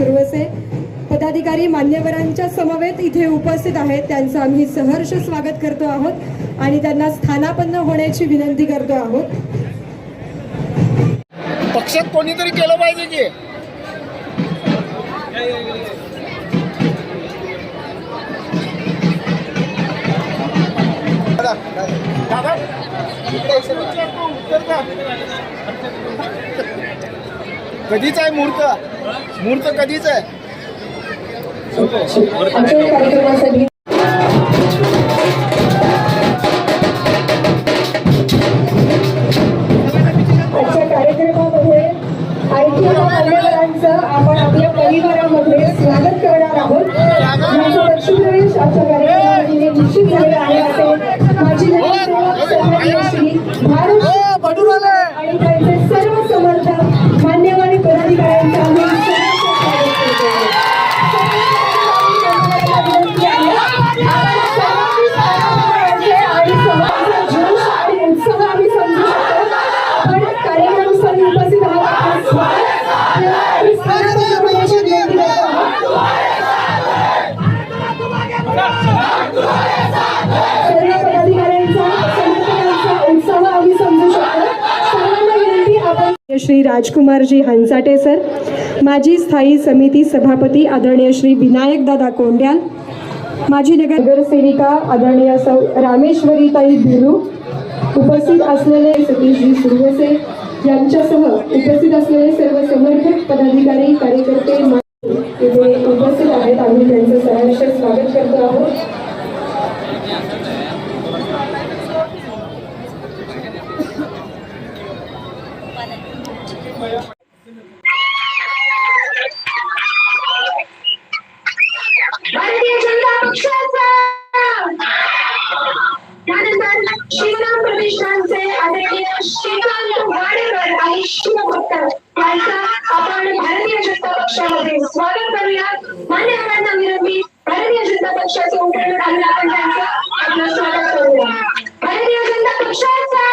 सुरवसे पदाधिकारी मान्यवरांच्या समवेत इथे उपस्थित आहेत. त्यांचं आम्ही सहर्ष स्वागत करतो आहोत आणि त्यांना स्थानापन्न होण्याची विनंती करतो आहोत. पक्षात कोणीतरी केलं पाहिजे की? दादा, कधीच आहे मूर्त मूर्त कधीच आहे? कार्यक्रमासाठी कार्यक्रमामध्ये आपण आपल्या परिवारामध्ये स्वागत करणार आहोत. श्री राजकुमारजी हंसाटे सर माजी स्थायी समिती सभापती आदरणीय श्री विनायकदादा कोंड्याल माजी नगर नगरसेविका आदरणीय सौ रामेश्वरीताई बिरू उपस्थित असलेले सतीशजी सुरवसे यांच्यासह उपस्थित असलेले सर्व समर्थक पदाधिकारी कार्यकर्ते उपस्थित आहेत. आम्ही त्यांचं स्वागत करतो आहोत भारतीय जनता पक्षाचा त्यानंतर शिवराम प्रतिष्ठानचे आदरणीय श्रीकांत वाडेकर आणि शिवभक्त यांचा आपण भारतीय जनता पक्षामध्ये स्वागत करूया मान्यवरांना विनंती भारतीय जनता पक्षाचे उमेदवार घालून आपण त्यांचं आपलं स्वागत करूया भारतीय जनता पक्षाचा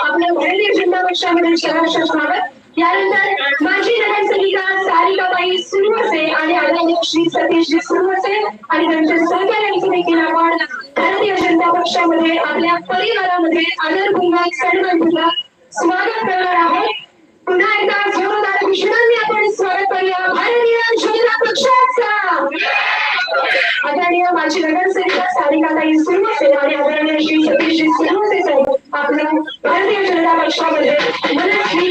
आपल्या भारतीय जनता पक्षामध्ये सहर्ष स्वागत यानंतर माजी नगरसेविका सारिकाबाई सुरवसे आणि आदरणीय श्री सतीशजी सुरवसे आणि त्यांच्या सहकार्यांचं देखील आपण भारतीय जनता पक्षामध्ये आपल्या परिवारामध्ये आदरपूर्वक सन्मानपूर्वक स्वागत करणार आहोत. पुन्हा एकदा जोरदार घोषणांनी आपण स्वागत करूया. भारतीय जनता पक्षाचा! आदरणीय माजी नगरसेविका सारिकाताई सुरवसे आणि आदरणीय श्री सतीशजी सुरवसे साहेब आपलं भारतीय जनता पक्षामध्ये मनस्वी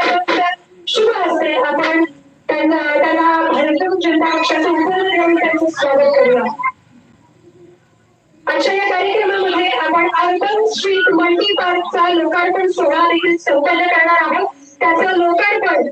स्वागत करूया आजच्या या कार्यक्रमामध्ये आपण अर्बन स्ट्रीट मल्टी पार्कचा लोकार्पण सोहळा देखील संपन्न करणार आहोत. त्याचं लोकार्पण